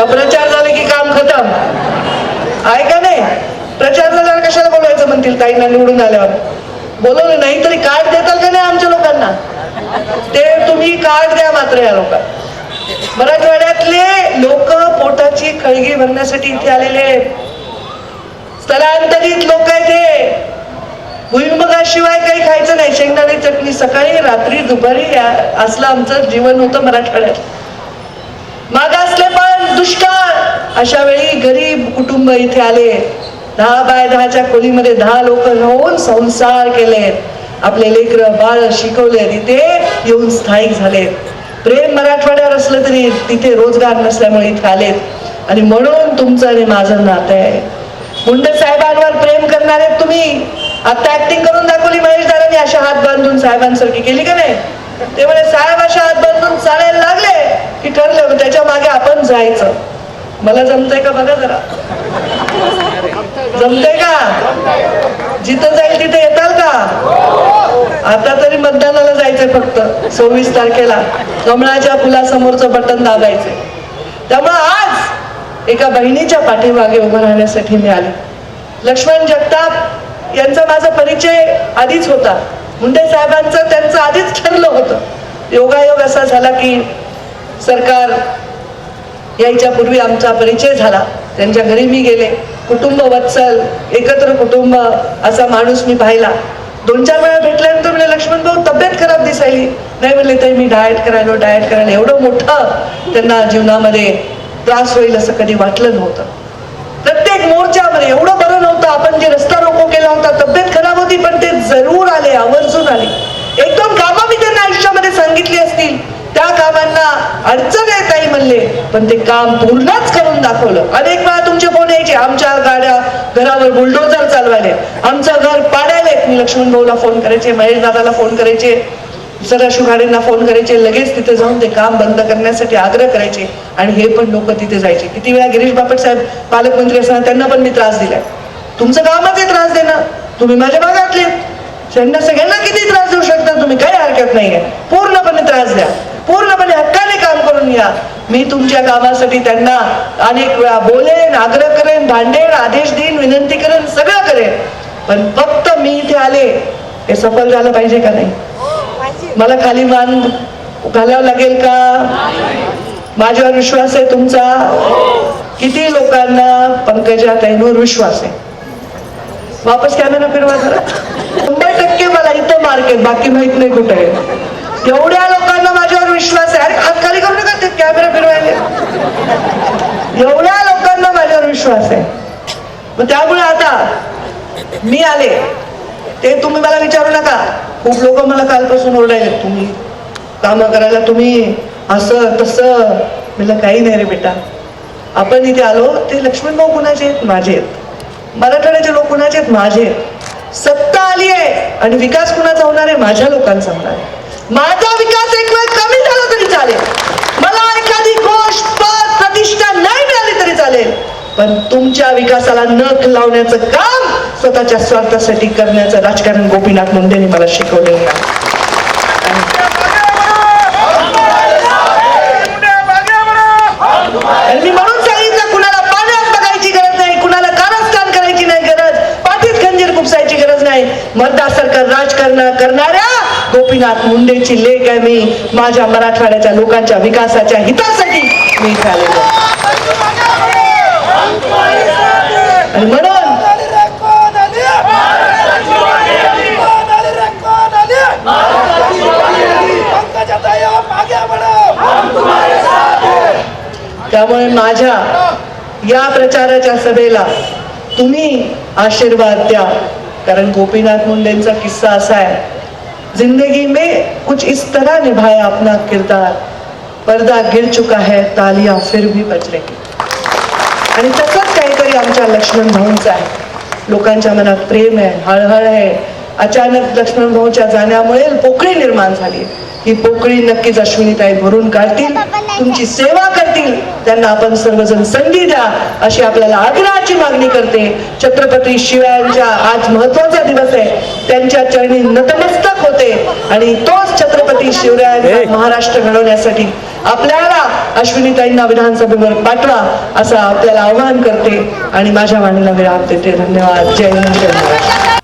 का प्रचार झाले की काम खतम. आहे का नाही? प्रचार झाल्यावर कशाला बोलायचं म्हणतील ताईंना निवडून आल्यावर? बोलवलं नाही तरी कार्ड देताल का नाही आमच्या लोकांना? ते तुम्ही कार्ड द्या मात्र या लोकांना. मराठवाड्यातले लोक पोटाची कळगी भरण्यासाठी इथे आलेले आहेत. स्थलांतरित लोक आहेत हे. भुईमुगाशिवाय काही खायचं नाही. शेंगदाणे चटणी सकाळी रात्री दुपारी असलं आमचं जीवन होतं मराठवाड्यात. माग दुष्काळ. अशा वेळी गरीब कुटुंब इथे आले. दहा बाय दहाच्या खोलीमध्ये दहा लोक राहून संसार केलेत आपले लेकर बाळ शिकवलेत इथे येऊन स्थायिक झालेत प्रेम मराठवाड्यावर असलं तरी तिथे रोजगार नसल्यामुळे इथे आलेत आणि म्हणून तुमचं आणि माझं नातं आहे. मुंडे साहेबांवर प्रेम करणारे तुम्ही. आता ऍक्टिंग करून दाखवली महेश दादांनी अशा हात बांधून साहेबांसारखी केली का नाही? ते म्हणे साहेब अशा हात बांधून चालायला लागले की ठरलं त्याच्यामागे आपण जायचं. मला जमतंय का बघा जरा? जमतंय का? जिथं जाईल तिथे येताल का? आता तरी मतदानाला जायचंय फक्त सव्वीस तारखेला. कमळाच्या फुलासमोरचं बटन दाबायचंय. त्यामुळं आज एका बहिणीच्या पाठीमागे उभं राहण्यासाठी मी आले. लक्ष्मण जगताप यांचा माझा परिचय आधीच होता. मुंडे साहेबांचं त्यांचं आधीच ठरलं होतं. योगायोग असा झाला की सरकार यायच्या पूर्वी आमचा परिचय झाला. त्यांच्या घरी मी गेले. कुटुंब वत्सल एकत्र कुटुंब असा माणूस मी पाहिला. दोन चार वेळा भेटल्यानंतर म्हणजे लक्ष्मण भाऊ तब्येत खराब दिसायली. नाही म्हणले ते मी डाएट करायलो डाएट करायला. एवढं मोठं त्यांना जीवनामध्ये त्रास होईल असं कधी वाटलं नव्हतं. प्रत्येक मोर्चामध्ये एवढं बरं नव्हतं. आपण जे रस्ता रोको केला होता तब्येत खराब होती पण ते जरूर आले आवर्जून आले. एक दोन कामं मी त्यांना आयुष्यामध्ये सांगितली अडचण आहे ताई म्हणले. पण ते काम पूर्णच करून दाखवलं. अनेक वेळा तुमचे फोन यायचे आमच्या गाड्या घरावर बुलडोजर चालवायले. आमचं घर पाडायले. मी लक्ष्मण भाऊला फोन करायचे महेश दादाला फोन करायचे सदाशिव घाडेंना फोन करायचे. लगेच तिथे जाऊन ते काम बंद करण्यासाठी आग्रह करायचे. आणि हे पण लोक तिथे जायचे. किती वेळा गिरीश बापट साहेब पालकमंत्री असताना त्यांना पण मी त्रास दिलाय. तुमचं कामच आहे त्रास देणं. तुम्ही माझ्या भागातले. त्यांना सगळ्यांना किती त्रास देऊ शकता तुम्ही? काही हरकत नाहीये. पूर्णपणे त्रास द्या. पूर्णपणे या मी तुमच्या कामासाठी त्यांना अनेक वेळा बोलेन आग्रह करेन भांडेन आदेश देईन विनंती करेन सगळं करेन. पण फक्त मी इथे आले हे सफल झालं पाहिजे का नाही? मला खाली मान घालावं लागेल का? माझ्यावर विश्वास आहे तुमचा? किती लोकांना पंकजा ताईंवर विश्वास आहे? वापस कॅमेरा फिरवा जरा. शंभर टक्के मला इथं मार्क बाकी माहीत नाही कुठे आहे एवढ्या लोकांना माझ्यावर विश्वास आहे अरे हात खाली करू नका ते कॅमेरा फिरवायले. एवढ्या लोकांना माझ्यावर विश्वास आहे. मग त्यामुळे आता मी आले. ते तुम्ही मला विचारू नका. खूप लोक मला कालपासून ओरडायले तुम्ही कामं करायला तुम्ही असं तसं. म्हणलं काही नाही रे बेटा. आपण इथे आलो ते लक्ष्मण भाऊ कुणाचे आहेत? माझे आहेत. मराठवाड्याचे लोक कुणाचे आहेत? माझे आहेत. सत्ता आली आहे आणि विकास कुणाचा होणार आहे? माझ्या लोकांचा होणार आहे. माझा विकास एक वेळ कमी झाला तरी चालेल मला एखादी गोष्ट पद प्रतिष्ठा नाही मिळाली तरी चालेल पण तुमच्या विकासाला नख लावण्याचं काम स्वतःच्या स्वार्थासाठी करण्याचं राजकारण गोपीनाथ मुंडेंनी मला शिकवलेलं आहे. मी सांगितलं कुणाला पाण्यात गरज नाही कुणाला करायची नाही गरज पाठीत गरज नाही. राजकारण करणाऱ्या गोपीनाथ मुंडेची लेख आहे मी माझ्या मराठवाड्याच्या लोकांच्या विकासाच्या हितासाठी मी इथे आलेलो आहे. आणि म्हणून त्यामुळे माझ्या या प्रचाराच्या सभेला तुम्ही आशीर्वाद द्या. कारण गोपीनाथ मुंडेंचा किस्सा असा आहे जिंदगी में कुछ इस तरह निभाया अपना किरदार. पर्दा गिर चुका है तालियां फिर भी बज रही आणि तसंच काहीतरी आमच्या लक्ष्मण भाऊंचं आहे. लोकांच्या मनात प्रेम आहे हळहळ आहे. अचानक लक्ष्मण भाऊच्या जाण्यामुळे पोकळी निर्माण झाली. ही पोकळी नक्कीच अश्विनीताई भरून काढतील. तुमची सेवा करतील. त्यांना आपण सर्वजण संधी द्या अशी आपल्याला आग्रहाची मागणी करते. छत्रपती शिवरायांच्या आज महत्त्वाचा दिवस आहे. त्यांच्या चरणी नतमस्तक होते. आणि तोच छत्रपती शिवरायांचा महाराष्ट्र घडवण्यासाठी आपल्याला अश्विनीताईंना विधानसभेवर पाठवा असं आपल्याला आवाहन करते आणि माझ्या वाणीला विराम देते. धन्यवाद. जय हिंद जय महाराष्ट्र.